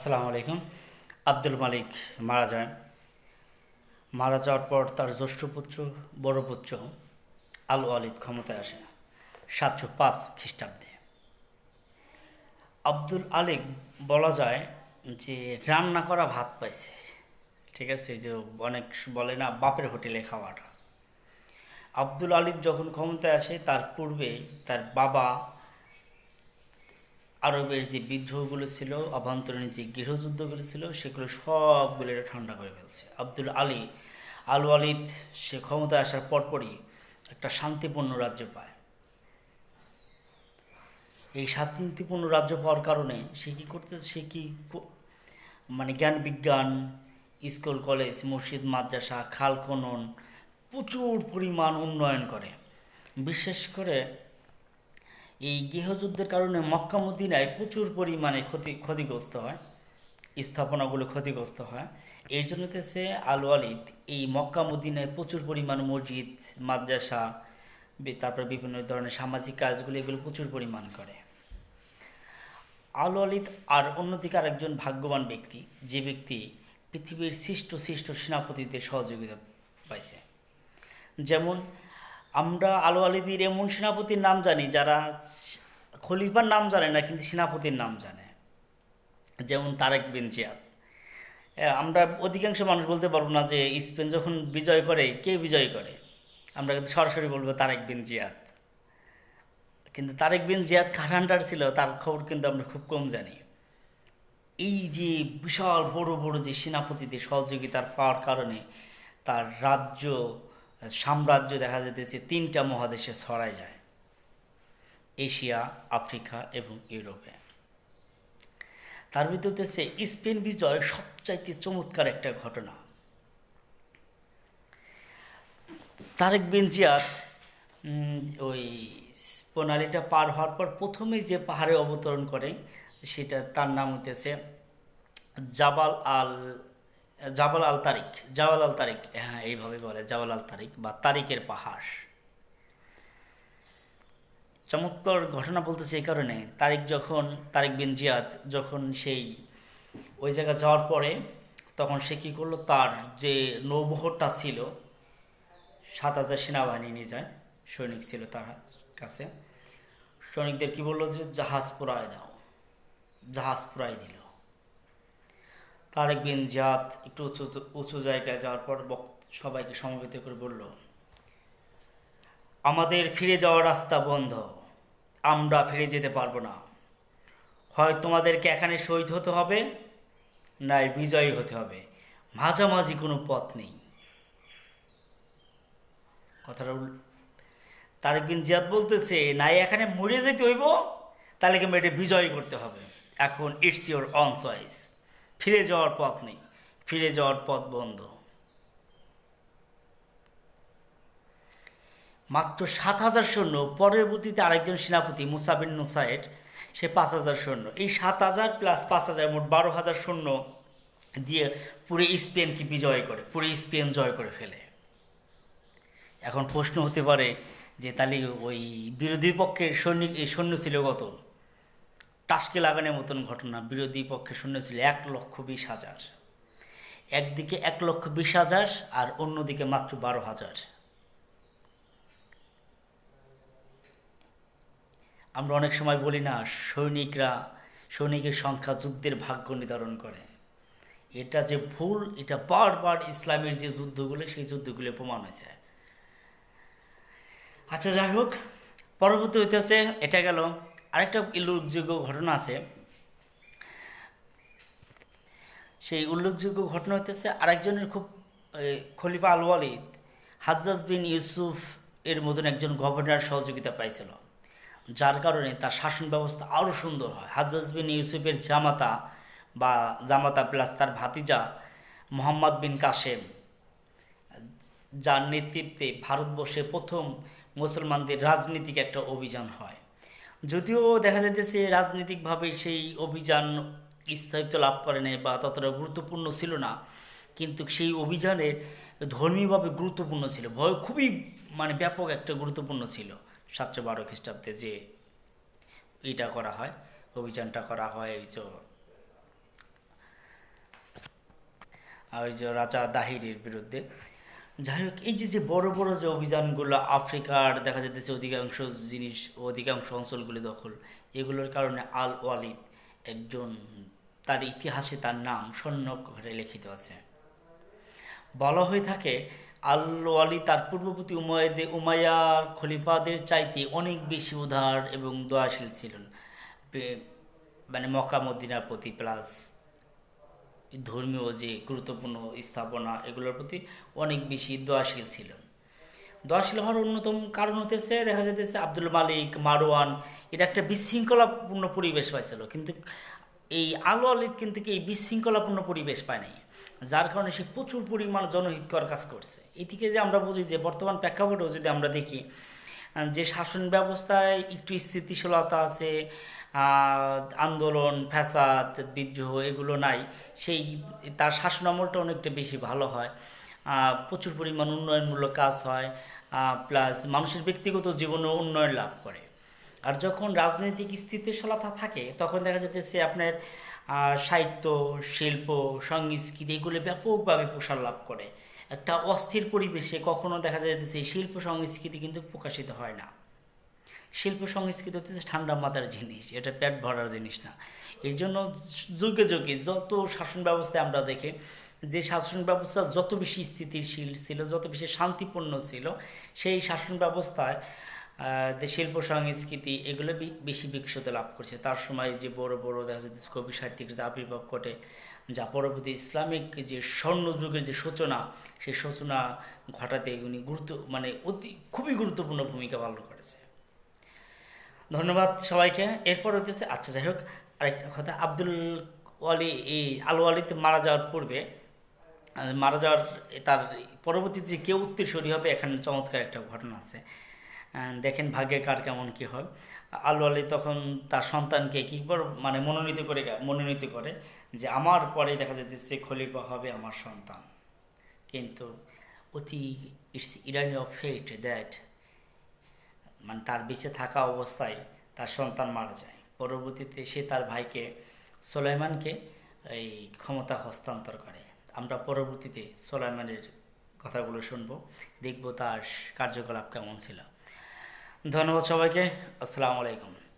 আসসালামু আলাইকুম। আব্দুল মালিক মারা যায়। মারা যাওয়ার পর তার জ্যৈষ্ঠ পুত্র, বড় পুত্র আলু আলিদ ক্ষমতায় আসে সাতশো পাঁচ খ্রিস্টাব্দে। আব্দুল আলিক বলা যায় যে রান্না করা ভাত পাইছে। ঠিক আছে, যে অনেক বলে না, বাপের হোটেলে খাওয়াটা। আব্দুল আলিদ যখন ক্ষমতায় আসে, তার পূর্বে তার বাবা আরবের যে বিদ্রোহগুলো ছিল, অভ্যন্তরীণ যে গৃহযুদ্ধগুলো ছিল, সেগুলো সবগুলো এটা ঠান্ডা করে ফেলছে। আব্দুল আলী, আলু আলিদ সে ক্ষমতায় আসার পরপরই একটা শান্তিপূর্ণ রাজ্য পায়। এই শান্তিপূর্ণ রাজ্য পাওয়ার কারণে সে কী করতে, সে কি মানে জ্ঞান বিজ্ঞান, স্কুল, কলেজ, মসজিদ, মাদ্রাসা, খাল খনন প্রচুর পরিমাণ উন্নয়ন করে। বিশেষ করে এই গৃহযুদ্ধের কারণে মক্কা মদিনায় প্রচুর পরিমাণে ক্ষতি, ক্ষতিগ্রস্ত হয়, স্থাপনাগুলো ক্ষতিগ্রস্ত হয়। এর জন্য সে আলু আলিদ এই মক্কা মদিনায় প্রচুর পরিমাণ মসজিদ, মাদ্রাসা তারপর বিভিন্ন ধরনের সামাজিক কাজগুলো এগুলো প্রচুর পরিমাণ করে। আলু আলিদ আর অন্যদিকে আরেকজন ভাগ্যবান ব্যক্তি, যে ব্যক্তি পৃথিবীর সৃষ্ট সৃষ্ট সেনাপতিদের সহযোগিতা পাইছে। যেমন আমরা আলো আলিদির এমন সেনাপতির নাম জানি যারা খলিফার নাম জানে না, কিন্তু সেনাপতির নাম জানে। যেমন তারেক বিন জিয়াদ। আমরা অধিকাংশ মানুষ বলতে পারব না যে স্পেন যখন বিজয় করে, কে বিজয় করে? আমরা কিন্তু সরাসরি বলব তারেক বিন জিয়াদ। কিন্তু তারেক বিন জিয়াদ কার আন্ডার ছিল, তার খবর কিন্তু আমরা খুব কম জানি। এই যে বিশাল বড় বড় যে সেনাপতিদের সহযোগিতার পাওয়ার কারণে তার রাজ্য সাম্রাজ্য দেখা যেতেছে তিনটা মহাদেশে ছড়ায় যায়। এশিয়া, আফ্রিকা এবং ইউরোপে। তার ভিতরে সে স্পেন বিজয় সবচাইতে চমৎকার একটা ঘটনা। তারেক বিন জিয়াদ ওই প্রণালীটা পার হওয়ার পর প্রথমে যে পাহাড়ে অবতরণ করে, সেটা তার নাম হতেছে জাবাল আল জাবাল আল তারিক জাবাল আল তারিক হ্যাঁ এইভাবে বলে জাওয়াল আল তারিক বা তারিকের পাহাড়। চমৎকার ঘটনা বলতেছে এই কারণে তারিক যখন তারিক বিন জিয়াদ যখন সেই, ওই জায়গা যাওয়ার পরে, তখন সে কী করল? তার যে নৌবহরটা ছিল, সাত হাজার সেনাবাহিনী নিয়ে যায়, সৈনিক ছিল তার কাছে। সৈনিকদের কি বলল যে, জাহাজ পুরায় দাও, জাহাজ পুরাই দিল। তারেক বিন জিয়াদ একটু উঁচু উঁচু জায়গায় যাওয়ার পর সবাইকে সমবেত করে বলল, আমাদের ফিরে যাওয়ার রাস্তা বন্ধ। আমরা ফিরে যেতে পারব না। হয় তোমাদেরকে এখানে শহীদ হতে হবে, নাই বিজয়ী হতে হবে। মাঝামাঝি কোনো পথ নেই। কথাটা তারেক বিন জিয়াদ বলতেছে, নাই এখানে মরে যেতে হইব তাহলে কি এটা বিজয় করতে হবে। এখন ইটস ইওর অন চয়েস। ফিরে যাওয়ার পথ নেই, ফিরে যাওয়ার পথ বন্ধ। মাত্র সাত হাজার সৈন্য পরবর্তীতে আরেকজন সেনাপতি মুসাবিন নুসাইড সে পাঁচ হাজার সৈন্য। এই সাত হাজার প্লাস পাঁচ হাজার মোট বারো হাজার সৈন্য দিয়ে পুরো স্পেনকে বিজয় করে, পুরো স্পেন জয় করে ফেলে। এখন প্রশ্ন হতে পারে যে তাহলে ওই বিরোধী পক্ষের সৈনিক সৈন্য ছিল কত? টাসকে লাগানোর মতন ঘটনা বিরোধী পক্ষে সৈন্য ছিল এক লক্ষ বিশ হাজার। একদিকে এক লক্ষ বিশ হাজার আর অন্যদিকে মাত্র বারো হাজার। আমরা অনেক সময় বলি না, সৈনিকরা, সৈনিকের সংখ্যা যুদ্ধের ভাগ্য নির্ধারণ করে। এটা যে ভুল, এটা বারবার ইসলামের যে যুদ্ধগুলো, সেই যুদ্ধগুলো প্রমাণ হয়েছে। আচ্ছা যাই হোক, পরবর্তী হইতেছে, এটা গেল আরেকটা উল্লেখযোগ্য ঘটনা আছে। সেই উল্লেখযোগ্য ঘটনা হইতেছে আরেকজনের খুব খলিফা আল ওয়ালিদ, হাজ্জাজ বিন ইউসুফ এর মতন একজন গভর্নর সহযোগিতা পাইছিল। যার কারণে তার শাসন ব্যবস্থা আরও সুন্দর হয়। হাজ্জাজ বিন ইউসুফের জামাতা বা জামাতা প্লাস তার ভাতিজা মোহাম্মদ বিন কাসেম, যার নেতৃত্বে ভারতবর্ষে প্রথম মুসলমানদের রাজনীতিক একটা অভিযান হয়। যদিও দেখা যাইতেছে রাজনৈতিকভাবে সেই অভিযান স্থায়িত্ব লাভ করে নাই বা ততটা গুরুত্বপূর্ণ ছিল না, কিন্তু সেই অভিযানে ধর্মীয়ভাবে গুরুত্বপূর্ণ ছিল। ভয় খুবই মানে ব্যাপক একটা গুরুত্বপূর্ণ ছিল সাতশো বারো খ্রিস্টাব্দে যে এটা করা হয়, অভিযানটা করা হয়, এই যে আর ওই যে রাজা দাহিরের বিরুদ্ধে। যাই হোক, এই যে যে বড় বড় যে অভিযানগুলো আফ্রিকার দেখা যেতেছে অধিকাংশ জিনিস অধিকাংশ অঞ্চলগুলি দখল, এগুলোর কারণে আল ওয়ালিদ একজন তার ইতিহাসে তার নাম স্বর্ণ ঘরে লিখিত আছে। বলা হয়ে থাকে, আল ওয়ালি তার পূর্ববর্তী উমায়দে উমাইয়ার খলিফাদের চাইতে অনেক বেশি উদার এবং দয়াশীল ছিলেন। মানে মক্কা মদিনার প্রতি প্লাস ধর্মীয় যে গুরুত্বপূর্ণ স্থাপনা, এগুলোর প্রতি অনেক বেশি দয়াশীল ছিলেন দয়াশীল হওয়ার অন্যতম কারণ হতেছে, দেখা যেতেছে আব্দুল মালিক মারোয়ান এটা একটা বিশৃঙ্খলাপূর্ণ পরিবেশ পাইছিল। কিন্তু এই আলো আলিদ কিন্তু এই বিশৃঙ্খলাপূর্ণ পরিবেশ পায় নাই, যার কারণে সে প্রচুর পরিমাণ জনহিতকর কাজ করছে। এদিকে যে আমরা বুঝি যে বর্তমান প্রেক্ষাপটেও যদি আমরা দেখি, যে শাসন ব্যবস্থায় একটু স্থিতিশীলতা আছে আন্দোলন, ফ্যাসাদ, বিদ্রোহ এগুলো নাই। সেই তার শাসন আমলটা অনেকটা বেশি ভালো হয়। প্রচুর পরিমাণ উন্নয়নমূলক কাজ হয়। প্লাস মানুষের ব্যক্তিগত জীবনেও উন্নয়ন লাভ করে। আর যখন রাজনৈতিক স্থিতিশীলতা থাকে, তখন দেখা যেতেছে আপনার সাহিত্য, শিল্প, সংস্কৃতি এগুলো ব্যাপকভাবে প্রসার লাভ করে। একটা অস্থির পরিবেশে কখনো দেখা যাইতেছে শিল্প, সংস্কৃতি কিন্তু প্রকাশিত হয় না। শিল্প সংস্কৃতি হচ্ছে ঠান্ডা মাথার জিনিস, এটা পেট ভরার জিনিস না। এই জন্য যুগে যুগে যত শাসন ব্যবস্থা আমরা দেখি, যে শাসন ব্যবস্থা যত বেশি স্থিতিশীল ছিল, যত বেশি শান্তিপূর্ণ ছিল, সেই শাসন ব্যবস্থায় যে শিল্প সংস্কৃতি, এগুলো বেশি বিকশিত লাভ করছে। তার সময় যে বড় বড় দেখা যাচ্ছে কবি সাহিত্যিকদের আবির্ভাব ঘটে, যা পরবর্তী ইসলামিক যে স্বর্ণ যুগের যে সূচনা, সেই সূচনা ঘটাতে উনি গুরুত্ব মানে অতি খুবই গুরুত্বপূর্ণ ভূমিকা পালন করেছে। ধন্যবাদ সবাইকে। এরপর হইতেছে আচ্ছা যাই হোক, আরেকটা কথা। আব্দুল ওয়ালি এই আলু আলিতে মারা যাওয়ার পূর্বে মারা যাওয়ার তার পরবর্তীতে কেউ উত্তরসূরি হবে, এখানে চমৎকার একটা ঘটনা আছে। দেখেন ভাগ্যে কার কেমন কি হয়। আলু আলী তখন তার সন্তানকে কী মানে মনোনীত করে মনোনীত করে যে, আমার পরে দেখা যেতেছে খলিফা হবে আমার সন্তান। কিন্তু অতি it's irony of fate that মানে তার বেঁচে থাকা অবস্থায় তার সন্তান মারা যায়। পরবর্তীতে সে তার ভাইকে, সোলাইমানকে এই ক্ষমতা হস্তান্তর করে। আমরা পরবর্তীতে সোলাইমানের কথাগুলো শুনব, দেখব তার কার্যকলাপ কেমন ছিল। ধন্যবাদ সবাইকে, আসসালামু আলাইকুম।